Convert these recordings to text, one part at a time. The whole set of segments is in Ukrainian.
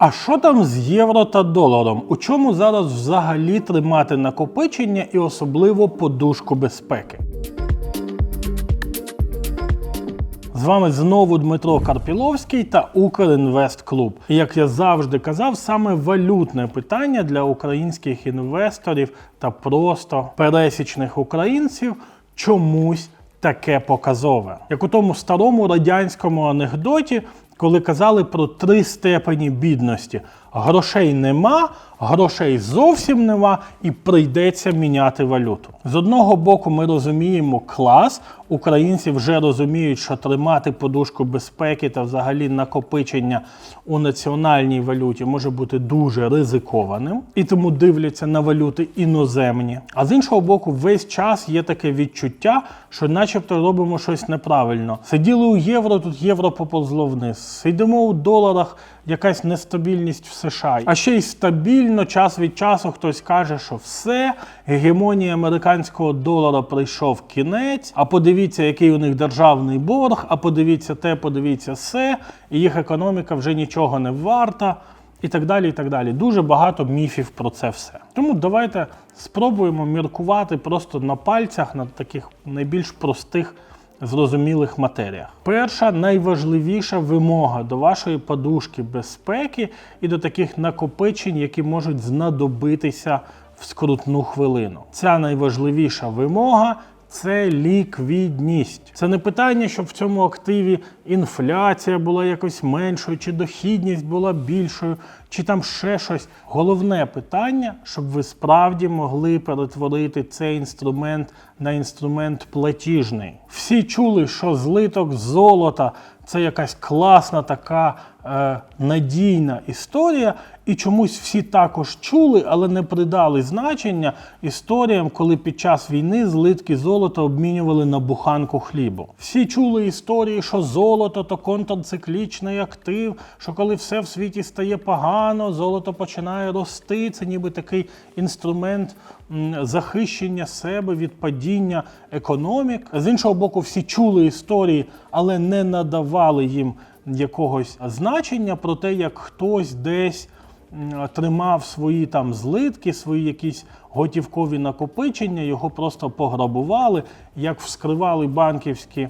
А що там з євро та доларом? У чому зараз взагалі тримати накопичення і особливо подушку безпеки? З вами знову Дмитро Карпіловський та Укрінвест Клуб. І як я завжди казав, саме валютне питання для українських інвесторів та просто пересічних українців чомусь таке показове. Як у тому старому радянському анекдоті, коли казали про три степені бідності: грошей нема, грошей зовсім нема, і прийдеться міняти валюту. З одного боку, ми розуміємо клас. Українці вже розуміють, що тримати подушку безпеки та взагалі накопичення у національній валюті може бути дуже ризикованим, і тому дивляться на валюти іноземні. А з іншого боку, весь час є таке відчуття, що, начебто, робимо щось неправильно. Сиділи у євро, тут євро поповзло вниз. Сидимо у доларах, якась нестабільність в США. А ще й стабільно час від часу хтось каже, що все, гегемонії американського долара прийшов кінець. А подивіться, який у них державний борг, а подивіться те, подивіться все, і їх економіка вже нічого не варта. І так далі, і так далі. Дуже багато міфів про це все. Тому давайте спробуємо міркувати просто на пальцях на таких найбільш простих зрозумілих матеріях. Перша найважливіша вимога до вашої подушки безпеки і до таких накопичень, які можуть знадобитися в скрутну хвилину. Ця найважливіша вимога. Це ліквідність. Це не питання, щоб в цьому активі інфляція була якось меншою, чи дохідність була більшою, чи там ще щось. Головне питання, щоб ви справді могли перетворити цей інструмент на інструмент платіжний. Всі чули, що злиток золота це якась класна така е, надійна історія, і чомусь всі також чули, але не придали значення історіям, коли під час війни злитки золота обмінювали на буханку хлібу. Всі чули історії, що золото то контрциклічний актив, що коли все в світі стає погано, золото починає рости. Це ніби такий інструмент захищення себе від падіння економік. З іншого боку, всі чули історії, але не надавали їм якогось значення про те, як хтось десь тримав свої там злитки, свої якісь готівкові накопичення, його просто пограбували, як вскривали банківські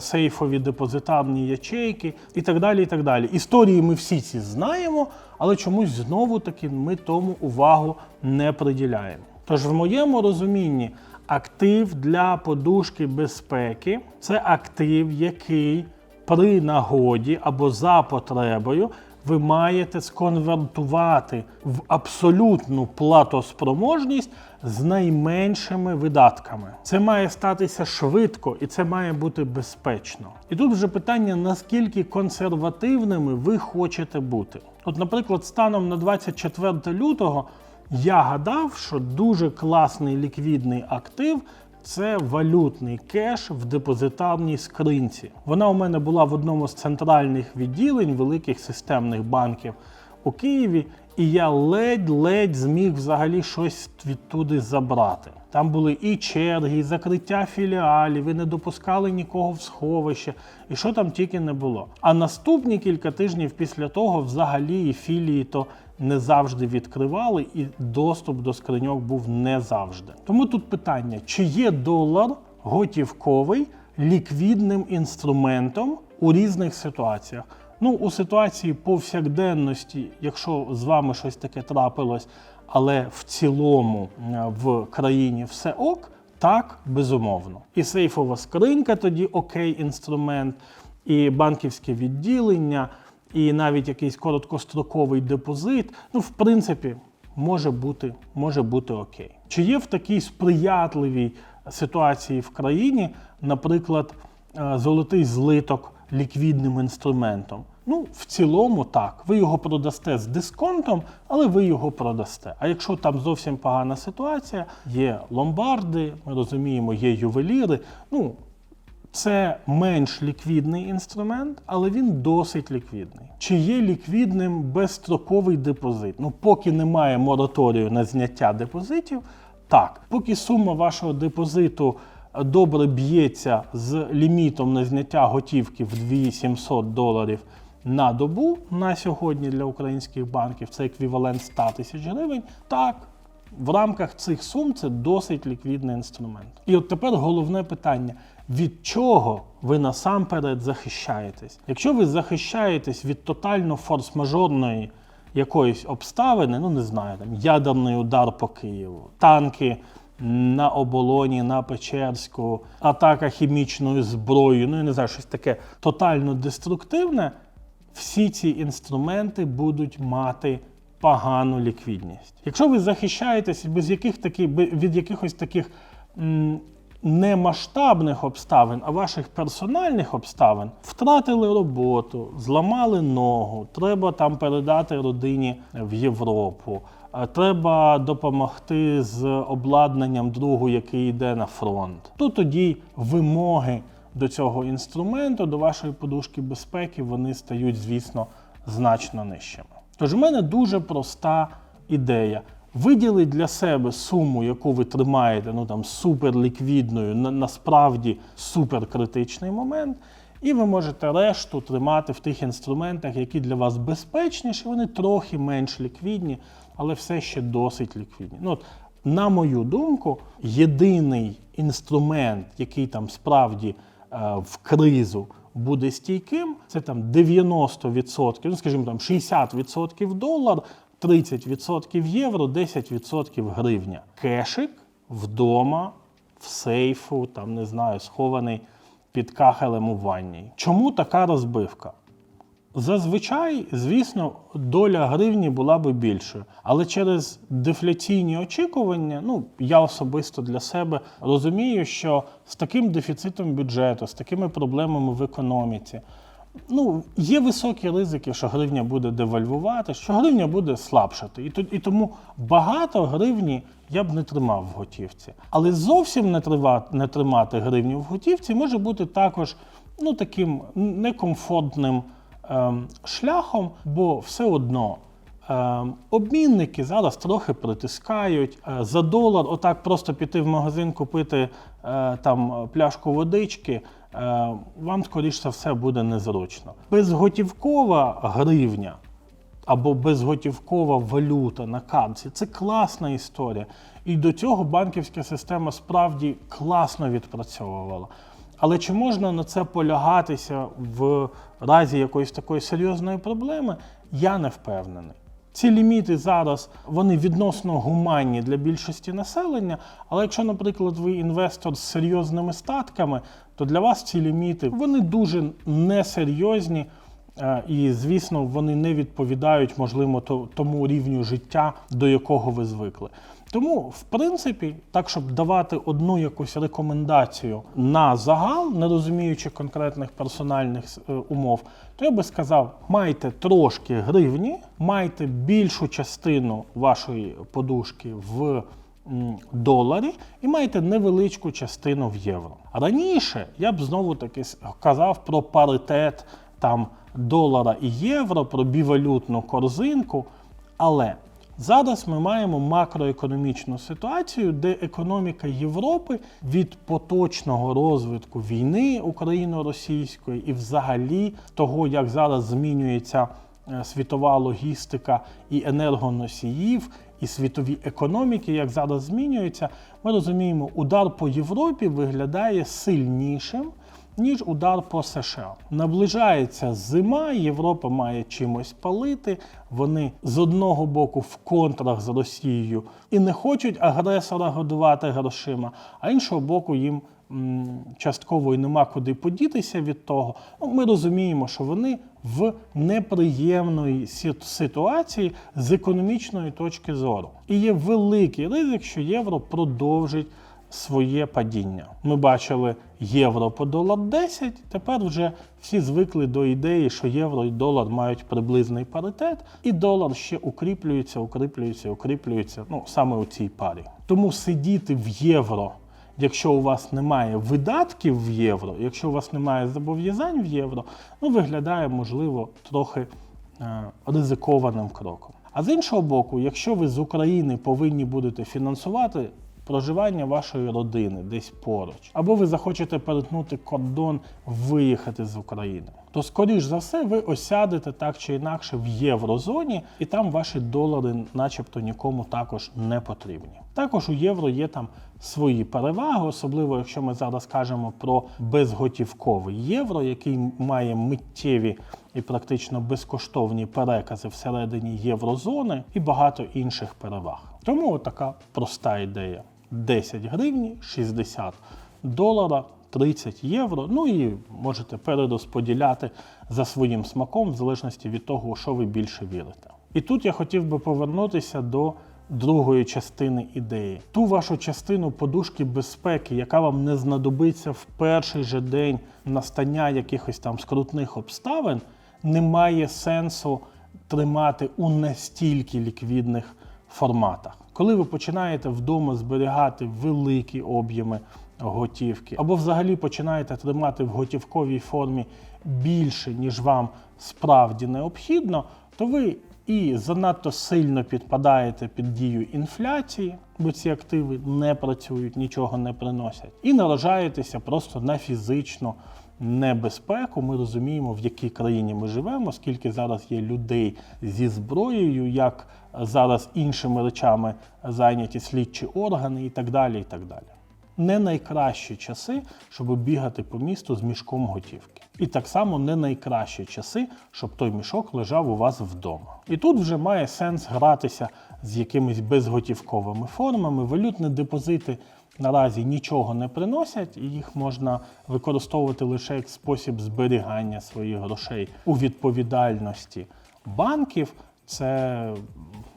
сейфові депозитарні ячейки і так далі. і так далі. Історії ми всі ці знаємо, але чомусь знову таки ми тому увагу не приділяємо. Тож, в моєму розумінні, актив для подушки безпеки це актив, який при нагоді або за потребою ви маєте сконвертувати в абсолютну платоспроможність з найменшими видатками. Це має статися швидко і це має бути безпечно. І тут вже питання, наскільки консервативними ви хочете бути. От, наприклад, станом на 24 лютого я гадав, що дуже класний ліквідний актив це валютний кеш в депозитарній скринці. Вона у мене була в одному з центральних відділень великих системних банків у Києві, і я ледь-ледь зміг взагалі щось відтуди забрати. Там були і черги, і закриття філіалів, і не допускали нікого в сховище, і що там тільки не було. А наступні кілька тижнів після того взагалі і філії то не завжди відкривали, і доступ до скриньок був не завжди. Тому тут питання: чи є долар готівковий ліквідним інструментом у різних ситуаціях? Ну, у ситуації повсякденності, якщо з вами щось таке трапилось, але в цілому е, в країні все ок, так, безумовно. І сейфова скринька тоді окей інструмент, і банківське відділення, і навіть якийсь короткостроковий депозит. Ну, в принципі, може бути, може бути окей. Чи є в такій сприятливій ситуації в країні, наприклад, е, золотий злиток ліквідним інструментом? Ну, в цілому так. Ви його продасте з дисконтом, але ви його продасте. А якщо там зовсім погана ситуація, є ломбарди, ми розуміємо, є ювеліри. Ну, це менш ліквідний інструмент, але він досить ліквідний. Чи є ліквідним безстроковий депозит? Ну, поки немає мораторію на зняття депозитів, так. Поки сума вашого депозиту добре б'ється з лімітом на зняття готівки в 2700 доларів на добу на сьогодні для українських банків це еквівалент 100 тисяч гривень. Так, в рамках цих сум це досить ліквідний інструмент. І от тепер головне питання: від чого ви насамперед захищаєтесь? Якщо ви захищаєтесь від тотально форс-мажорної якоїсь обставини, ну не знаю, там ядерний удар по Києву, танки на оболоні, на Печерську, атака хімічною зброєю, ну я не знаю, щось таке тотально деструктивне, всі ці інструменти будуть мати погану ліквідність. Якщо ви захищаєтесь без яких таки, бе- від якихось таких м, обставин, а ваших персональних обставин, втратили роботу, зламали ногу, треба там передати родині в Європу. Треба допомогти з обладнанням другу, який йде на фронт. То тоді вимоги до цього інструменту, до вашої подушки безпеки, вони стають, звісно, значно нижчими. Тож у мене дуже проста ідея. Виділіть для себе суму, яку ви тримаєте, ну там суперліквідною, на, насправді суперкритичний момент, і ви можете решту тримати в тих інструментах, які для вас безпечніші, вони трохи менш ліквідні, але все ще досить ліквідні. Ну, от, на мою думку, єдиний інструмент, який там справді е, в кризу буде стійким, це там 90%, ну скажімо там 60% долар, 30% євро, 10% гривня. Кешик вдома, в сейфу, там не знаю, схований під кахелем у ванні. Чому така розбивка? Зазвичай, звісно, доля гривні була би більшою, але через дефляційні очікування, ну я особисто для себе розумію, що з таким дефіцитом бюджету, з такими проблемами в економіці, ну є високі ризики, що гривня буде девальвувати, що гривня буде слабшати. І, і тому багато гривні я б не тримав в готівці. Але зовсім не, трива, не тримати гривню в готівці може бути також ну, таким некомфортним шляхом, бо все одно. Ем, обмінники зараз трохи притискають. Е, за долар, отак просто піти в магазин, купити е, там пляшку водички, е, вам, скоріш за все, буде незручно. Безготівкова гривня або безготівкова валюта на картці це класна історія. І до цього банківська система справді класно відпрацьовувала. Але чи можна на це полягатися в разі якоїсь такої серйозної проблеми, я не впевнений. Ці ліміти зараз вони відносно гуманні для більшості населення. Але якщо, наприклад, ви інвестор з серйозними статками, то для вас ці ліміти вони дуже несерйозні. Е, І, звісно, вони не відповідають, можливо, то- тому рівню життя, до якого ви звикли. Тому, в принципі, так, щоб давати одну якусь рекомендацію на загал, не розуміючи конкретних персональних е, умов, то я би сказав: майте трошки гривні, майте більшу частину вашої подушки в доларі і маєте невеличку частину в євро. Раніше я б знову таки казав про паритет там долара і євро, про бівалютну корзинку, але Зараз ми маємо макроекономічну ситуацію, де економіка Європи від поточного розвитку війни україно-російської і взагалі того, як зараз змінюється е, світова логістика і енергоносіїв, і світові економіки, як зараз змінюється, ми розуміємо, удар по Європі виглядає сильнішим ніж удар по США. Наближається зима, Європа має чимось палити. Вони з одного боку в контрах з Росією і не хочуть агресора годувати грошима, а іншого боку, їм частково і нема куди подітися від того. Ну, ми розуміємо, що вони в неприємної ситуації з економічної точки зору. І є великий ризик, що євро продовжить своє падіння. Ми бачили євро по долар 10, тепер вже всі звикли до ідеї, що євро і долар мають приблизний паритет, і долар ще укріплюється, укріплюється, укріплюється ну, саме у цій парі. Тому сидіти в євро, якщо у вас немає видатків в євро, якщо у вас немає зобов'язань в євро, ну виглядає, можливо, трохи е, ризикованим кроком. А з іншого боку, якщо ви з України повинні будете фінансувати проживання вашої родини десь поруч, або ви захочете перетнути кордон, виїхати з України, то скоріш за все ви осядете так чи інакше в єврозоні, і там ваші долари, начебто, нікому також не потрібні. Також у євро є там свої переваги, особливо якщо ми зараз кажемо про безготівковий євро, який має миттєві і практично безкоштовні перекази всередині єврозони і багато інших переваг. Тому така проста ідея: 10 гривні, 60 долара. 30 євро, ну і можете перерозподіляти за своїм смаком, в залежності від того, що ви більше вірите. І тут я хотів би повернутися до другої частини ідеї. Ту вашу частину подушки безпеки, яка вам не знадобиться в перший же день настання якихось там скрутних обставин, немає сенсу тримати у настільки ліквідних форматах. Коли ви починаєте вдома зберігати великі об'єми готівки, або взагалі починаєте тримати в готівковій формі більше, ніж вам справді необхідно, то ви і занадто сильно підпадаєте під дію інфляції, бо ці активи не працюють, нічого не приносять, і наражаєтеся просто на фізичну небезпеку. Ми розуміємо, в якій країні ми живемо, скільки зараз є людей зі зброєю, як зараз іншими речами зайняті слідчі органи і так далі. і так далі не найкращі часи, щоб бігати по місту з мішком готівки. І так само не найкращі часи, щоб той мішок лежав у вас вдома. І тут вже має сенс гратися з якимись безготівковими формами. Валютні депозити наразі нічого не приносять, і їх можна використовувати лише як спосіб зберігання своїх грошей у відповідальності банків. Це,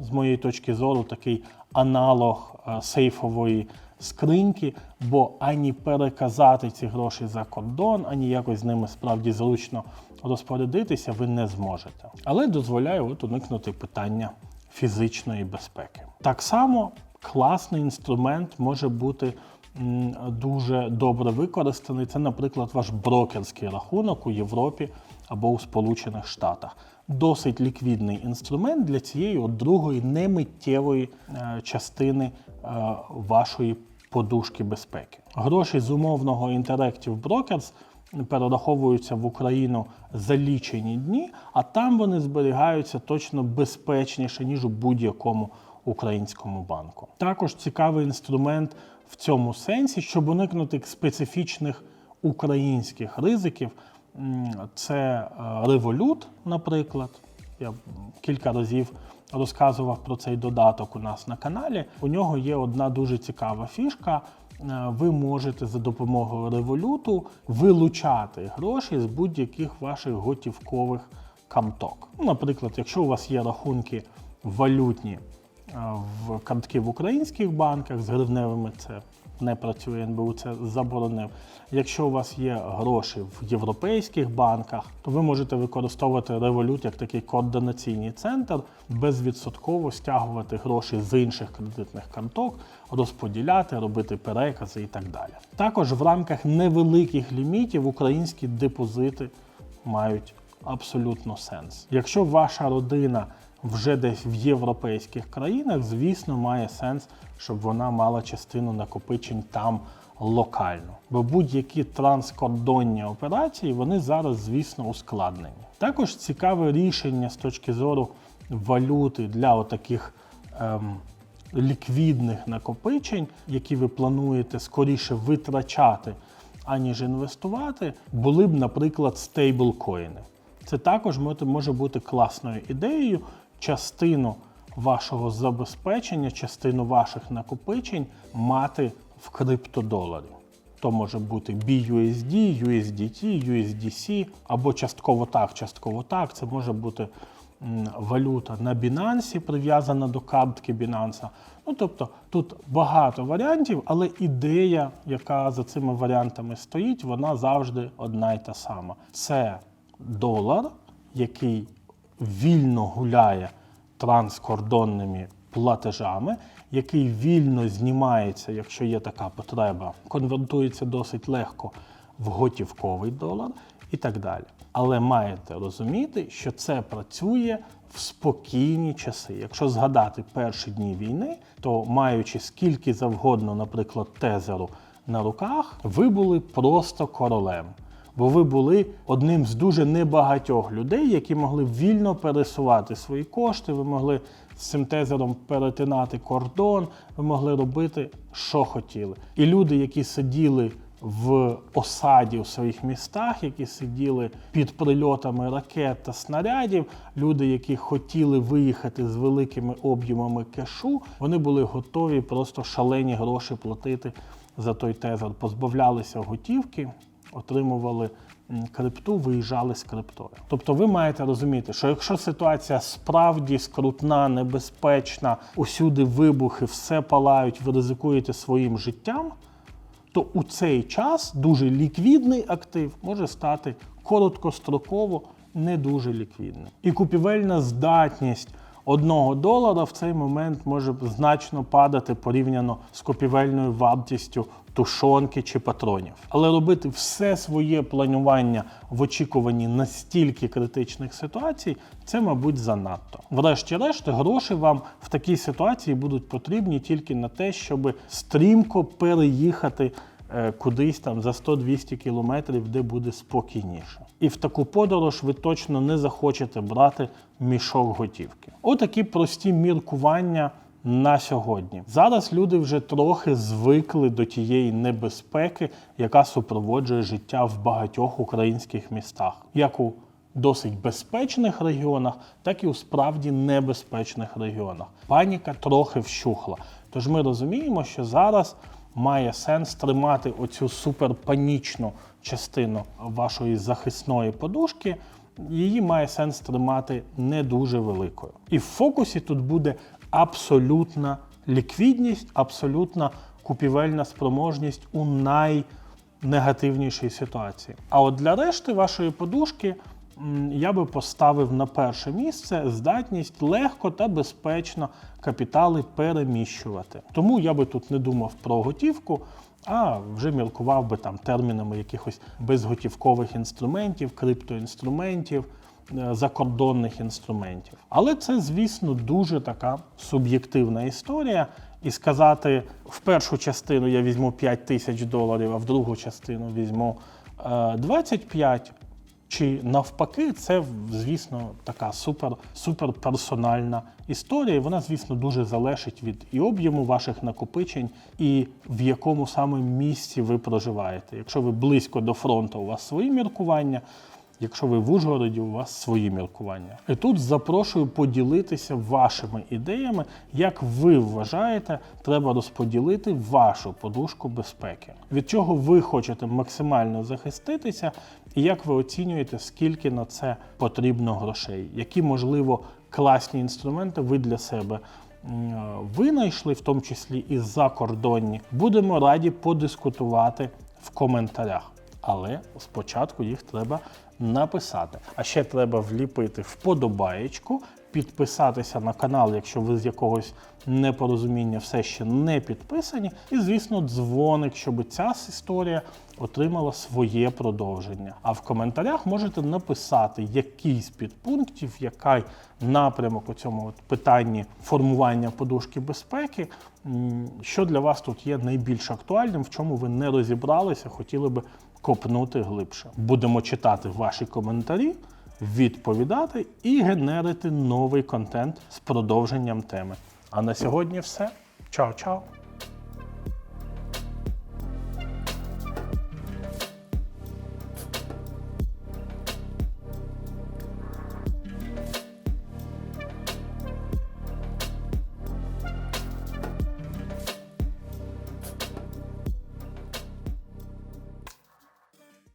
з моєї точки зору, такий аналог е, сейфової скриньки, бо ані переказати ці гроші за кордон, ані якось з ними справді зручно розпорядитися ви не зможете. Але дозволяє от уникнути питання фізичної безпеки. Так само класний інструмент може бути дуже добре використаний. Це, наприклад, ваш брокерський рахунок у Європі або у Сполучених Штатах. Досить ліквідний інструмент для цієї от другої немиттєвої е, частини е, вашої подушки безпеки. Гроші з умовного Interactive Brokers перераховуються в Україну за лічені дні, а там вони зберігаються точно безпечніше, ніж у будь-якому українському банку. Також цікавий інструмент в цьому сенсі, щоб уникнути специфічних українських ризиків. Це револют, наприклад. Я кілька разів розказував про цей додаток у нас на каналі. У нього є одна дуже цікава фішка. Е, Ви можете за допомогою революту вилучати гроші з будь-яких ваших готівкових карток. Ну, Наприклад, якщо у вас є рахунки валютні е, в картки в українських банках з гривневими, це не працює НБУ, це заборонив. Якщо у вас є гроші в європейських банках, то ви можете використовувати револют як такий координаційний центр, безвідсотково стягувати гроші з інших кредитних карток, розподіляти, робити перекази і так далі. Також в рамках невеликих лімітів українські депозити мають абсолютно сенс. Якщо ваша родина вже десь в європейських країнах, звісно, має сенс, щоб вона мала частину накопичень там локально. Бо будь-які транскордонні операції вони зараз, звісно, ускладнені. Також цікаве рішення з точки зору валюти для отаких. Ем, ліквідних накопичень, які ви плануєте скоріше витрачати, аніж інвестувати, були б, наприклад, стейблкоїни. Це також може- бути класною ідеєю. Частину вашого забезпечення, частину ваших накопичень мати в криптодоларі. То може бути BUSD, USDT, USDC, або частково так, частково так. Це може бути валюта на Binance, прив'язана до картки Binance. Ну тобто тут багато варіантів, але ідея, яка за цими варіантами стоїть, вона завжди одна й та сама. Це долар, який вільно гуляє транскордонними платежами, який вільно знімається, якщо є така потреба, конвертується досить легко в готівковий долар і так далі. Але маєте розуміти, що це працює в спокійні часи. Якщо згадати перші дні війни, то маючи скільки завгодно, наприклад, тезеру на руках, ви були просто королем. Бо ви були одним з дуже небагатьох людей, які могли вільно пересувати свої кошти. Ви могли з цим тезером перетинати кордон, ви могли робити, що хотіли. І люди, які сиділи в осаді у своїх містах, які сиділи під прильотами ракет та снарядів, люди, які хотіли виїхати з великими об'ємами кешу, вони були готові просто шалені гроші платити за той тезер, позбавлялися готівки, отримували крипту, виїжджали з криптою. Тобто ви маєте розуміти, що якщо ситуація справді скрутна, небезпечна, усюди вибухи, все палають, ви ризикуєте своїм життям, то у цей час дуже ліквідний актив може стати короткостроково не дуже ліквідним. І купівельна здатність одного долара в цей момент може значно падати порівняно з купівельною вартістю тушонки чи патронів. Але робити все своє планування в очікуванні настільки критичних ситуацій, це, мабуть, занадто. Врешті-решт, гроші вам в такій ситуації будуть потрібні тільки на те, щоб стрімко переїхати е, кудись там за 100-200 кілометрів, де буде спокійніше. І в таку подорож ви точно не захочете брати мішок готівки. Отакі прості міркування на сьогодні. Зараз люди вже трохи звикли до тієї небезпеки, яка супроводжує життя в багатьох українських містах, як у досить безпечних регіонах, так і у справді небезпечних регіонах. Паніка трохи вщухла. Тож ми розуміємо, що зараз має сенс тримати оцю суперпанічну частину вашої захисної подушки. Її має сенс тримати не дуже великою. І в фокусі тут буде абсолютна ліквідність, абсолютна купівельна спроможність у найнегативнішій ситуації. А от для решти вашої подушки я би поставив на перше місце здатність легко та безпечно капітали переміщувати. Тому я би тут не думав про готівку, а вже міркував би там термінами якихось безготівкових інструментів, криптоінструментів, е, закордонних інструментів. Але це, звісно, дуже така суб'єктивна історія. І сказати, в першу частину я візьму 5 тисяч доларів, а в другу частину візьму е, 25, чи навпаки, це, звісно, така супер, супер персональна історія. Вона, звісно, дуже залежить від і об'єму ваших накопичень, і в якому саме місці ви проживаєте. Якщо ви близько до фронту, у вас свої міркування. Якщо ви в Ужгороді, у вас свої міркування. І тут запрошую поділитися вашими ідеями, як ви вважаєте, треба розподілити вашу подушку безпеки. Від чого ви хочете максимально захиститися, і як ви оцінюєте, скільки на це потрібно грошей, які, можливо, класні інструменти ви для себе винайшли, в тому числі і закордонні. Будемо раді подискутувати в коментарях. Але спочатку їх треба написати. А ще треба вліпити вподобаєчку, підписатися на канал, якщо ви з якогось непорозуміння все ще не підписані. І, звісно, дзвоник, щоб ця історія отримала своє продовження. А в коментарях можете написати якийсь підпунктів, який напрямок у цьому от питанні формування подушки безпеки, що для вас тут є найбільш актуальним, в чому ви не розібралися, хотіли би копнути глибше. Будемо читати ваші коментарі, відповідати і генерити новий контент з продовженням теми. А на сьогодні все. Чао-чао!